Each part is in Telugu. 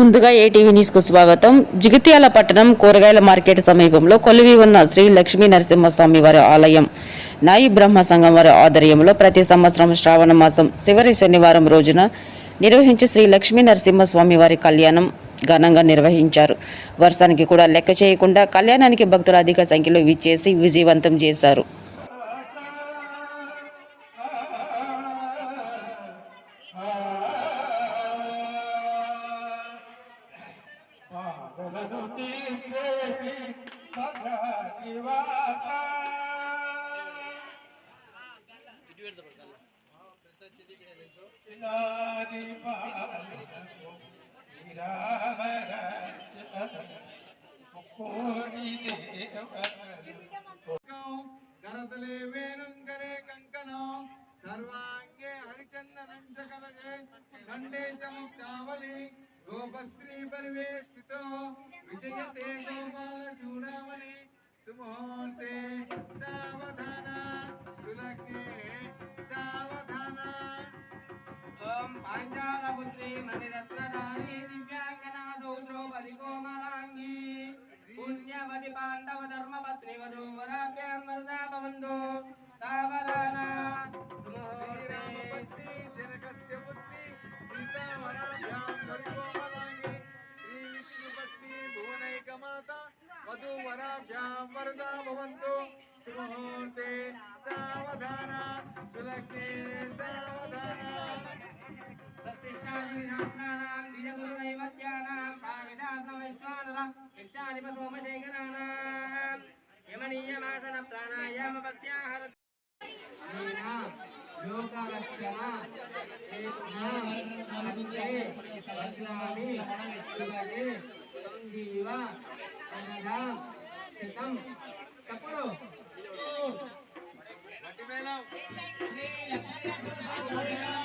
ముందుగా ఏటీవీ న్యూస్కు స్వాగతం. జిగిత్యాల పట్టణం కూరగాయల మార్కెట్ సమీపంలో కొలువి ఉన్న శ్రీ లక్ష్మీ నరసింహస్వామి వారి ఆలయం. నాయి బ్రహ్మ సంఘం వారి ఆధ్వర్యంలో ప్రతి సంవత్సరం శ్రావణ మాసం చివరి శనివారం రోజున నిర్వహించి శ్రీ లక్ష్మీ నరసింహస్వామి వారి కళ్యాణం ఘనంగా నిర్వహించారు. వర్షానికి కూడా లెక్క చేయకుండా కళ్యాణానికి భక్తులు అధిక సంఖ్యలో విచ్చేసి విజయవంతం చేశారు. పాదలను తీసేటి సదాశివాత. కరతలే వేణుంగరే కంకణం సర్వాంగే హరిచందనం చకలజే ఖండే చ गोपस्त्री परिवेष्टितो विजयते गोपालचूडामणि सुमुहूर्ते सावधान सुलग्ने सावधान। ॐ पाञ्चालपुत्री मणिरत्नधारी వధూవరాభ్యాం వరదా భవంతు సుముహూర్తే సావధాన సులగ్నే సావధాన స్వస్తిష్టాది శాస్త్రాణాం దిజగురు నైవేద్యానాం పావిడాసం విశ్వానర భిక్షానిప సోమశేఖరాణాం యమనీయమాసన ప్రాణాయామ ప్రత్యాహార శివగే कुंजीवा अनघाम सितम कपड़ो लक्ष्मी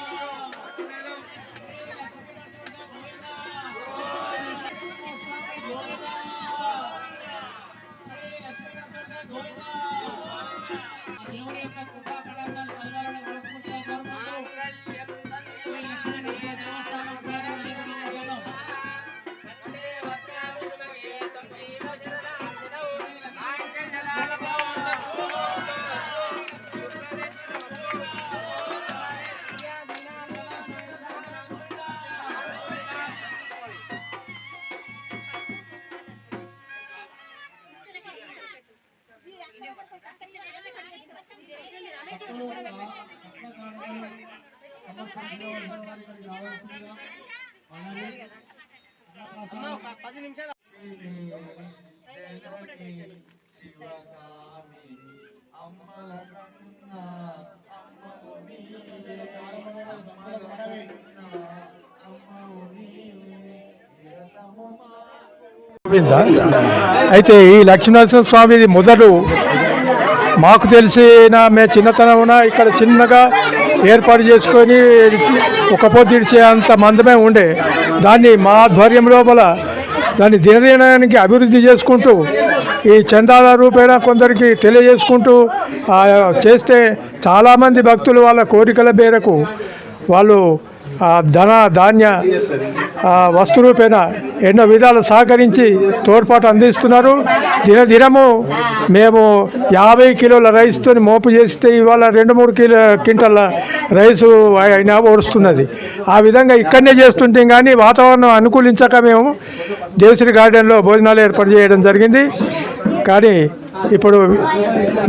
పది నిమిషాలు గోవింద అయితే ఈ లక్ష్మీనరసింహ స్వామిది మొదలు మాకు తెలిసిన మేము చిన్నతనమున ఇక్కడ చిన్నగా ఏర్పాటు చేసుకొని ఒక పొద్దు అంత మందమే ఉండే. దాన్ని మా ఆధ్వర్యం లోపల దాన్ని దినదినానికి అభివృద్ధి చేసుకుంటూ ఈ చందాల రూపేణ కొందరికి తెలియజేసుకుంటూ ఆ, చేస్తే చాలామంది భక్తులు వాళ్ళ కోరికల మేరకు వాళ్ళు ధన ధాన్య వస్తు రూపేణ ఎన్నో విధాలు సహకరించి తోడ్పాటు అందిస్తున్నారు. దినదినము మేము యాభై కిలోల రైస్తో మోపు చేస్తే ఇవాళ రెండు మూడు కిలో క్వింటల్ల రైసు అయినా ఓడుస్తున్నది. ఆ విధంగా ఇక్కడనే చేస్తుంటాం కానీ వాతావరణం అనుకూలించక మేము దేవశ్రీ గార్డెన్లో భోజనాలు ఏర్పాటు చేయడం జరిగింది. కానీ ఇప్పుడు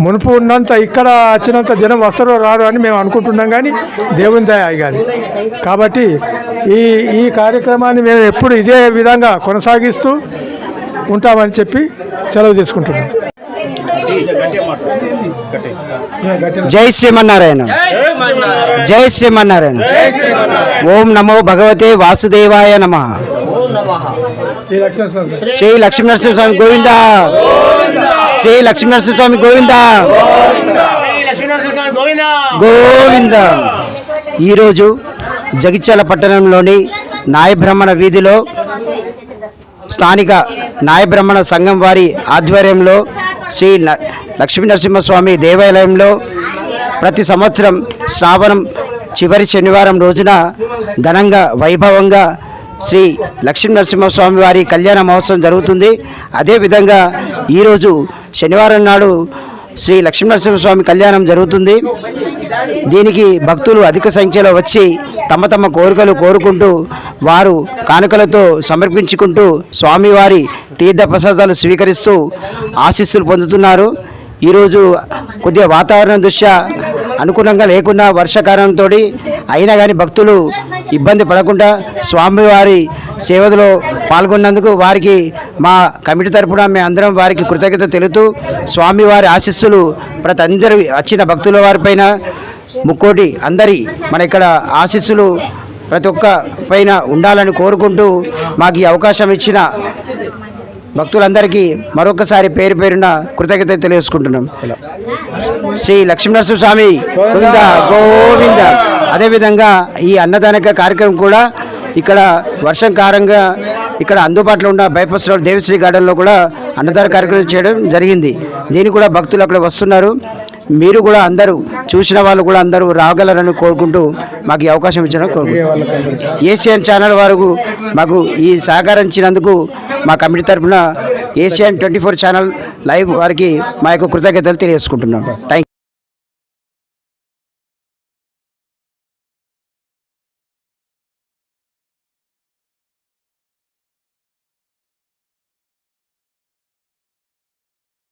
మునుపు ఉన్నంత ఇక్కడ వచ్చినంత జనం వస్తారో రారు అని మేము అనుకుంటున్నాం కానీ దేవుని దయ కానీ కాబట్టి ఈ ఈ కార్యక్రమాన్ని మేము ఎప్పుడు ఇదే విధంగా కొనసాగిస్తూ ఉంటామని చెప్పి సెలవు తీసుకుంటున్నాం. జై శ్రీమన్నారాయణ. జై శ్రీమన్నారాయణ. ఓం నమో భగవతే వాసుదేవాయ నమ. శ్రీ లక్ష్మీనరసింహస్వామి గోవింద. శ్రీ లక్ష్మీనరసింహస్వామి గోవింద. గోవింద. గోవింద. ఈరోజు జగిత్యాల పట్టణంలోని నాయబ్రహ్మణ వీధిలో స్థానిక నాయబ్రహ్మణ సంఘం వారి ఆధ్వర్యంలో శ్రీ లక్ష్మీనరసింహస్వామి దేవాలయంలో ప్రతి సంవత్సరం శ్రావణం చివరి శనివారం రోజున ఘనంగా వైభవంగా శ్రీ లక్ష్మీ నరసింహస్వామి వారి కళ్యాణ మహోత్సవం జరుగుతుంది. అదేవిధంగా ఈరోజు శనివారం నాడు శ్రీ లక్ష్మీ నరసింహస్వామి కళ్యాణం జరుగుతుంది. దీనికి భక్తులు అధిక సంఖ్యలో వచ్చి తమ తమ కోరికలు కోరుకుంటూ వారు కానుకలతో సమర్పించుకుంటూ స్వామివారి తీర్థ ప్రసాదాలు స్వీకరిస్తూ ఆశీస్సులు పొందుతున్నారు. ఈరోజు కొద్దిగా వాతావరణం దృష్ట్యా అనుకూలంగా లేకుండా వర్షాకాలంతో అయినా కానీ భక్తులు ఇబ్బంది పడకుండా స్వామివారి సేవలో పాల్గొన్నందుకు వారికి మా కమిటీ తరపున మేము అందరం వారికి కృతజ్ఞత తెలుపుతూ స్వామివారి ఆశీస్సులు ప్రతి అందరి వచ్చిన భక్తుల వారిపైన ముక్కోటి అందరి మన ఇక్కడ ఆశీస్సులు ప్రతి ఒక్క పైన ఉండాలని కోరుకుంటూ మాకు ఈ అవకాశం ఇచ్చిన భక్తులందరికీ మరొకసారి పేరు పేరున కృతజ్ఞత తెలియజేసుకుంటున్నాం. శ్రీ లక్ష్మీనరసింహ స్వామి గోవింద. గోవింద అదేవిధంగా ఈ అన్నదాన కార్యక్రమం కూడా ఇక్కడ వర్షం కారంగా ఇక్కడ అందుబాటులో ఉన్న బైపాస్ రోడ్ దేవిశ్రీ గార్డెన్లో కూడా అన్నదాన కార్యక్రమం చేయడం జరిగింది. దీన్ని కూడా భక్తులు అక్కడ వస్తున్నారు. మీరు కూడా అందరూ చూసిన వాళ్ళు కూడా అందరూ రాగలరని కోరుకుంటూ మాకు ఈ అవకాశం ఇచ్చిన కోరుకుంటున్నాం. ఏషియన్ ఛానల్ వారు మాకు ఈ సహకరించినందుకు మా కమిటీ తరఫున Asian twenty four channel live వారికి మా యొక్క కృతజ్ఞతలు తెలియజేసుకుంటున్నాం. థ్యాంక్